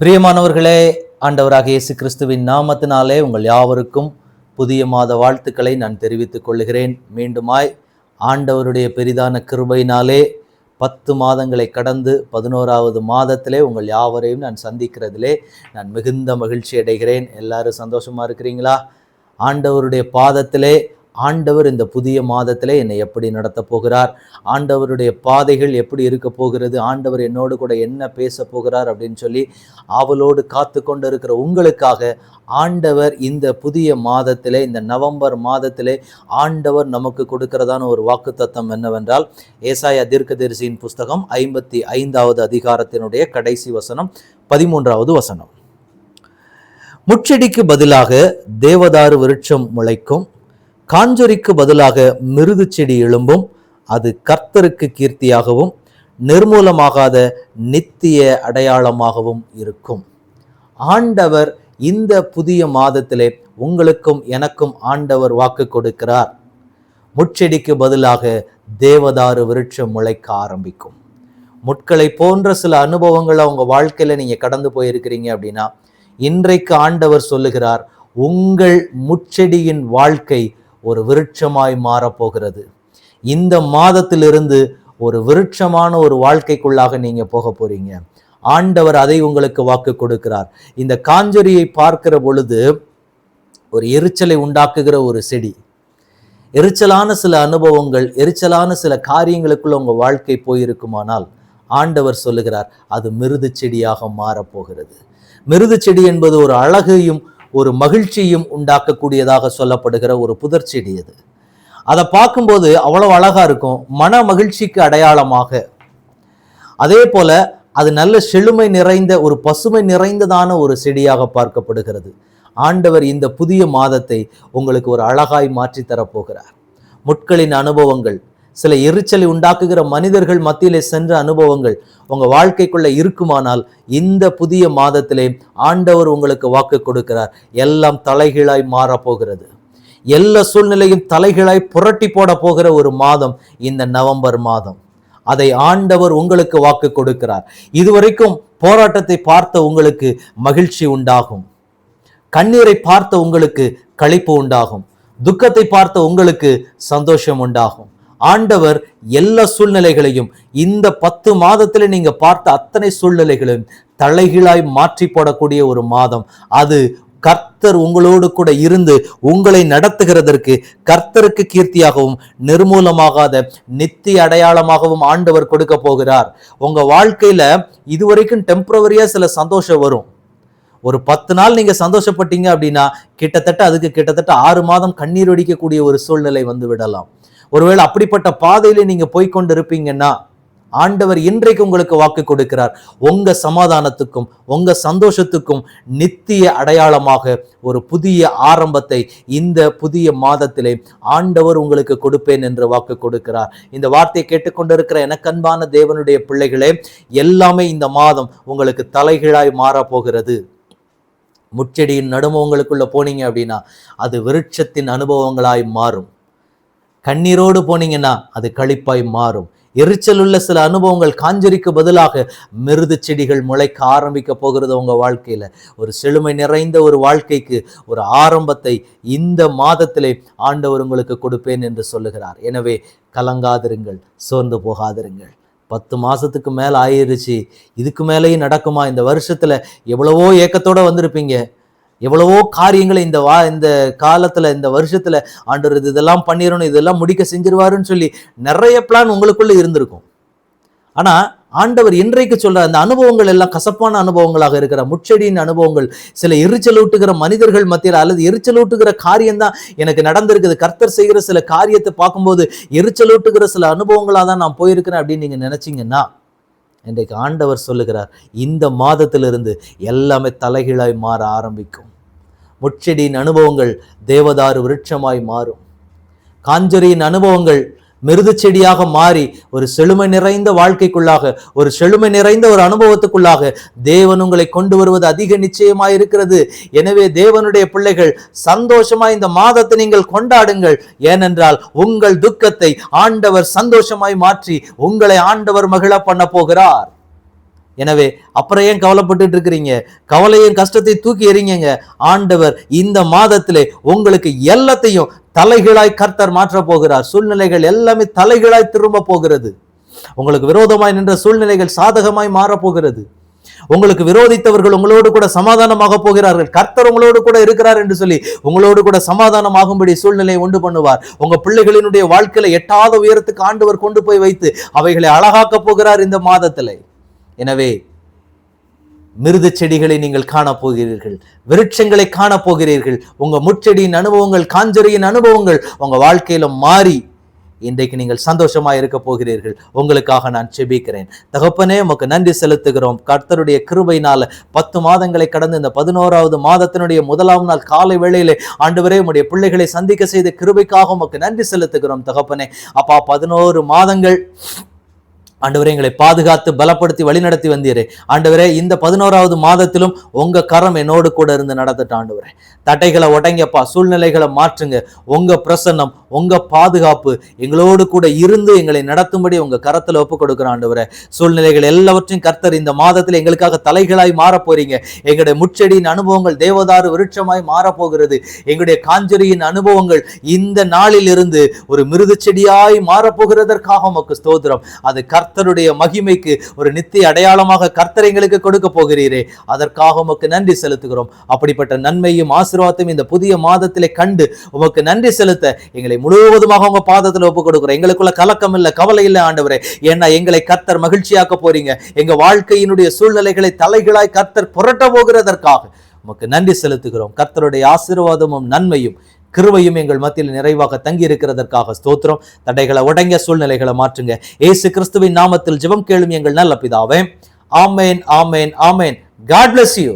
பிரியமானவர்களே ஆண்டவராக இயேசு கிறிஸ்துவின் நாமத்தினாலே உங்கள் யாவருக்கும் புதிய மாத வாழ்த்துக்களை நான் தெரிவித்துக் கொள்கிறேன். மீண்டுமாய் ஆண்டவருடைய பெரிதான கிருபையினாலே பத்து மாதங்களை கடந்து பதினோராவது மாதத்திலே உங்கள் யாவரையும் நான் சந்திக்கிறதிலே நான் மிகுந்த மகிழ்ச்சி அடைகிறேன். எல்லாரும் சந்தோஷமாக இருக்கிறீங்களா? ஆண்டவருடைய பாதத்திலே ஆண்டவர் இந்த புதிய மாதத்தில் என்னை எப்படி நடத்த போகிறார்? ஆண்டவருடைய பாதைகள் எப்படி இருக்க போகிறது? ஆண்டவர் என்னோடு கூட என்ன பேச போகிறார்? அப்படின்னு சொல்லி அவளோடு காத்து கொண்டு இருக்கிற உங்களுக்காக ஆண்டவர் இந்த புதிய மாதத்தில் இந்த நவம்பர் மாதத்திலே ஆண்டவர் நமக்கு கொடுக்கிறதான ஒரு வாக்குத்தத்தம் என்னவென்றால் ஏசாயா தீர்க்கதரிசியின் புஸ்தகம் ஐம்பத்தி ஐந்தாவது அதிகாரத்தினுடைய கடைசி வசனம் பதிமூன்றாவது வசனம். முச்செடிக்கு பதிலாக தேவதாரு விருட்சம் முளைக்கும். காஞ்சொரிக்கு பதிலாக மிருது செடி எழும்பும் அது கர்த்தருக்கு கீர்த்தியாகவும் நிர்மூலமாகாத நித்திய அடையாளமாகவும் இருக்கும். ஆண்டவர் இந்த புதிய மாதத்திலே உங்களுக்கும் எனக்கும் ஆண்டவர் வாக்கு கொடுக்கிறார். முட்செடிக்கு பதிலாக தேவதாரு விருட்சம் முளைக்க ஆரம்பிக்கும். முட்களை போன்ற சில அனுபவங்களை உங்கள் வாழ்க்கையில் நீங்கள் கடந்து போயிருக்கிறீங்க அப்படின்னா இன்றைக்கு ஆண்டவர் சொல்லுகிறார் உங்கள் முட்செடியின் வாழ்க்கை ஒரு விருட்சமாய் மாறப்போகிறது. இந்த மாதத்திலிருந்து ஒரு விருட்சமான ஒரு வாழ்க்கைக்குள்ளாக நீங்க போக போறீங்க. ஆண்டவர் அதை உங்களுக்கு வாக்கு கொடுக்கிறார். இந்த காஞ்சொரியை பார்க்கிற பொழுது ஒரு எரிச்சலை உண்டாக்குகிற ஒரு செடி. எரிச்சலான சில அனுபவங்கள் எரிச்சலான சில காரியங்களுக்குள்ள உங்கள் வாழ்க்கை போயிருக்குமானால் ஆண்டவர் சொல்லுகிறார் அது மிருது செடியாக மாறப்போகிறது. மிருது செடி என்பது ஒரு அழகையும் ஒரு மகிழ்ச்சியும் உண்டாக்கக்கூடியதாக சொல்லப்படுகிற ஒரு புதர் செடி அது. அதை பார்க்கும்போது அவ்வளவு அழகாக இருக்கும். மன மகிழ்ச்சிக்கு அடையாளமாக. அதே போல அது நல்ல செழுமை நிறைந்த ஒரு பசுமை நிறைந்ததான ஒரு செடியாக பார்க்கப்படுகிறது. ஆண்டவர் இந்த புதிய மாதத்தை உங்களுக்கு ஒரு அழகாய் மாற்றி தரப்போகிறார் முட்களின் அனுபவங்கள் சில எரிச்சலை உண்டாக்குகிற மனிதர்கள் மத்தியிலே சென்ற அனுபவங்கள் உங்க வாழ்க்கைக்குள்ளே இருக்குமானால் இந்த புதிய மாதத்திலே ஆண்டவர் உங்களுக்கு வாக்கு கொடுக்கிறார். எல்லாம் தலைகீழாய் மாறப்போகிறது. எல்லா சூழ்நிலையும் தலைகீழாய் புரட்டி போட போகிற ஒரு மாதம் இந்த நவம்பர் மாதம். அதை ஆண்டவர் உங்களுக்கு வாக்கு கொடுக்கிறார். இதுவரைக்கும் போராட்டத்தை பார்த்த உங்களுக்கு மகிழ்ச்சி உண்டாகும். கண்ணீரை பார்த்த உங்களுக்கு களிப்பு உண்டாகும். துக்கத்தை பார்த்த உங்களுக்கு சந்தோஷம் உண்டாகும். ஆண்டவர் எல்லா சூழ்நிலைகளையும் இந்த பத்து மாதத்துல நீங்க பார்த்த அத்தனை சூழ்நிலைகளையும் தலைகீழாய் மாற்றி போடக்கூடிய ஒரு மாதம். அது கர்த்தர் உங்களோடு கூட இருந்து உங்களை நடத்துகிறதற்கு கர்த்தருக்கு கீர்த்தியாகவும் நிர்மூலமாகாத நித்திய அடையாளமாகவும் ஆண்டவர் கொடுக்க போகிறார். உங்க வாழ்க்கையில இதுவரைக்கும் டெம்பரவரியா சில சந்தோஷம் வரும். ஒரு பத்து நாள் நீங்க சந்தோஷப்பட்டீங்க அப்படின்னா கிட்டத்தட்ட அதுக்கு கிட்டத்தட்ட ஆறு மாதம் கண்ணீர் வடிக்கக்கூடிய ஒரு சூழ்நிலை வந்து விடலாம். ஒருவேளை அப்படிப்பட்ட பாதையில நீங்க போய்கொண்டு இருப்பீங்கன்னா ஆண்டவர் இன்றைக்கு உங்களுக்கு வாக்கு கொடுக்கிறார். உங்க சமாதானத்துக்கும் உங்க சந்தோஷத்துக்கும் நித்திய அடையாளமாக ஒரு புதிய ஆரம்பத்தை இந்த புதிய மாதத்திலே ஆண்டவர் உங்களுக்கு கொடுப்பேன் என்று வாக்கு கொடுக்கிறார். இந்த வார்த்தையை கேட்டுக்கொண்டிருக்கிற எனக்கன்பான தேவனுடைய பிள்ளைகளே எல்லாமே இந்த மாதம் உங்களுக்கு தலைகீழாய் மாறப் போகிறது முச்செடியின் நடுமவங்களுக்குள்ள போனீங்க அப்படின்னா அது விருட்சத்தின் அனுபவங்களாய் மாறும். கண்ணீரோடு போனீங்கன்னா அது களிப்பாய் மாறும். எரிச்சல் உள்ள சில அனுபவங்கள் காஞ்சரிக்கு பதிலாக மிருது செடிகள் முளைக்க ஆரம்பிக்க போகிறது உங்கள் வாழ்க்கையில். ஒரு செழுமை நிறைந்த ஒரு வாழ்க்கைக்கு ஒரு ஆரம்பத்தை இந்த மாதத்திலே ஆண்டவர் உங்களுக்கு கொடுப்பேன் என்று சொல்லுகிறார். எனவே கலங்காதிருங்கள் சோர்ந்து போகாதிருங்கள். பத்து மாதத்துக்கு மேலே ஆயிடுச்சு இதுக்கு மேலேயும் நடக்குமா? இந்த வருஷத்தில் எவ்வளவோ ஏக்கத்தோட வந்திருப்பீங்க. எவ்வளவோ காரியங்களை இந்த வா இந்த காலத்துல இந்த வருஷத்துல ஆண்டவர் இது இதெல்லாம் பண்ணிடணும் இதெல்லாம் முடிக்க செஞ்சிருவாருன்னு சொல்லி நிறைய பிளான் உங்களுக்குள்ள இருந்திருக்கும். ஆனா ஆண்டவர் இன்றைக்கு சொல்ற அந்த அனுபவங்கள் எல்லாம் கசப்பான அனுபவங்களாக இருக்கிற முச்செடியின் அனுபவங்கள் சில எரிச்சலூட்டுகிற மனிதர்கள் மத்தியில் அல்லது எரிச்சலூட்டுகிற காரியம்தான் எனக்கு நடந்திருக்குது. கர்த்தர் செய்கிற சில காரியத்தை பார்க்கும்போது எரிச்சலூட்டுகிற சில அனுபவங்களாக தான் நான் போயிருக்கிறேன் அப்படின்னு நீங்க நினைச்சீங்கன்னா இன்றைக்கு ஆண்டவர் சொல்லுகிறார் இந்த மாதத்திலிருந்து எல்லாமே தலைகீழாய் மாற ஆரம்பிக்கும். முட்செடியின் அனுபவங்கள் தேவதாரு விருட்சமாய் மாறும். காஞ்சரியின் அனுபவங்கள் மிருது செடியாக மாறி ஒரு செழுமை நிறைந்த வாழ்க்கைக்குள்ளாக ஒரு செழுமை நிறைந்த ஒரு அனுபவத்துக்குள்ளாக தேவன் உங்களை கொண்டு வருவது அதிக நிச்சயமாய் இருக்கிறது. எனவே தேவனுடைய பிள்ளைகள் சந்தோஷமாய் இந்த மாதத்தை நீங்கள் கொண்டாடுங்கள். ஏனென்றால் உங்கள் துக்கத்தை ஆண்டவர் சந்தோஷமாய் மாற்றி உங்களை ஆண்டவர் மகிழ பண்ண போகிறார். எனவே அப்புறம் ஏன் கவலைப்பட்டு இருக்கிறீங்க கவலையும் கஷ்டத்தை தூக்கி எறிங்க ஆண்டவர் இந்த மாதத்திலே உங்களுக்கு எல்லாத்தையும் தலைகளாய் கர்த்தர் மாற்ற போகிறார். சூழ்நிலைகள் எல்லாமே தலைகளாய் திரும்ப போகிறது. உங்களுக்கு விரோதமாய் நின்ற சூழ்நிலைகள் சாதகமாய் மாறப் போகிறது. உங்களுக்கு விரோதித்தவர்கள் உங்களோடு கூட சமாதானமாக போகிறார்கள். கர்த்தர் உங்களோடு கூட இருக்கிறார் என்று சொல்லி உங்களோடு கூட சமாதானமாகும்படி சூழ்நிலையை உண்டு பண்ணுவார். உங்க பிள்ளைகளினுடைய வாழ்க்கையில எட்டாத உயரத்துக்கு ஆண்டவர் கொண்டு போய் வைத்து அவைகளை அழகாக்க போகிறார் இந்த மாதத்திலே. எனவே மிருது செடிகளை நீங்கள் காணப்போகிறீர்கள் விருட்சங்களை காணப் போகிறீர்கள் முச்செடியின் அனுபவங்கள் காஞ்சரியின் அனுபவங்கள் உங்கள் வாழ்க்கையில மாறி இன்றைக்கு நீங்கள் சந்தோஷமா இருக்க போகிறீர்கள். உங்களுக்காக நான் செபிக்கிறேன். தகப்பனே உமக்கு நன்றி செலுத்துகிறோம். கர்த்தருடைய கிருபையினால பத்து மாதங்களை கடந்து இந்த பதினோராவது மாதத்தினுடைய முதலாம் நாள் காலை வேளையிலே ஆண்டவரே உடைய பிள்ளைகளை சந்திக்க செய்த கிருபைக்காக உமக்கு நன்றி செலுத்துகிறோம். தகப்பனே அப்பா பதினோரு மாதங்கள் ஆண்டவரே எங்களை பாதுகாத்து பலப்படுத்தி வழிநடத்தி வந்தீரே. ஆண்டவரே இந்த பதினோராவது மாதத்திலும் உங்க கரம் என்னோடு கூட இருந்து நடந்துட்டு ஆண்டவரே. தட்டைகளை உடைங்கப்பா சூழ்நிலைகளை மாற்றுங்க. உங்க பிரசன்னம் உங்க பாதுகாப்பு எங்களோடு கூட இருந்து எங்களை நடத்தும்படி உங்க கரத்துல ஒப்பு கொடுக்குற ஆண்டவரே. சூழ்நிலைகள் எல்லாவற்றையும் கர்த்தர் இந்த மாதத்தில் எங்களுக்காக தலைகளாய் மாறப் போறீங்க. எங்களுடைய முச்செடியின் அனுபவங்கள் தேவதாறு விருட்சமாய் மாறப்போகிறது எங்களுடைய காஞ்சரியின் அனுபவங்கள் இந்த நாளில் இருந்து ஒரு மிருது செடியாய் மாறப்போகிறதற்காக உமக்கு ஸ்தோத்திரம். அது கர்த்தருடைய மகிமைக்கு ஒரு நித்திய அடையாளமாக கர்த்தர் எங்களுக்கு கொடுக்க போகிறீரே. அதற்காக உமக்கு நன்றி செலுத்துகிறோம். அப்படிப்பட்ட நன்மையும் ஆசீர்வாதத்தையும் இந்த புதிய மாதத்திலே கண்டு உமக்கு நன்றி செலுத்த எங்களை முழுவதுமாக உங்க பாதத்தில் ஒப்பு கொடுக்கிறோம் எங்களுக்குள்ள கலக்கம் இல்லை கவலை இல்லை ஆண்டவரே. ஏன்னா எங்களை கர்த்தர் மகிழ்ச்சியாக்க போறீங்க. எங்க வாழ்க்கையினுடைய சூழ்நிலைகளை தலைகளாய் கர்த்தர் புரட்ட போகிறதற்காக உமக்கு நன்றி செலுத்துகிறோம். கர்த்தருடைய ஆசீர்வாதமும் நன்மையும் கிருவையும் எங்கள் மத்தியில் நிறைவாக தங்கி இருக்கிறதற்காக ஸ்தோத்திரம். தடைகளை உடைங்க சூழ்நிலைகளை மாற்றுங்க. ஏசு கிறிஸ்துவின் நாமத்தில் ஜெபம் கேளும் எங்கள் நல்ல பிதாவே. ஆமேன் ஆமேன் ஆமேன். God bless you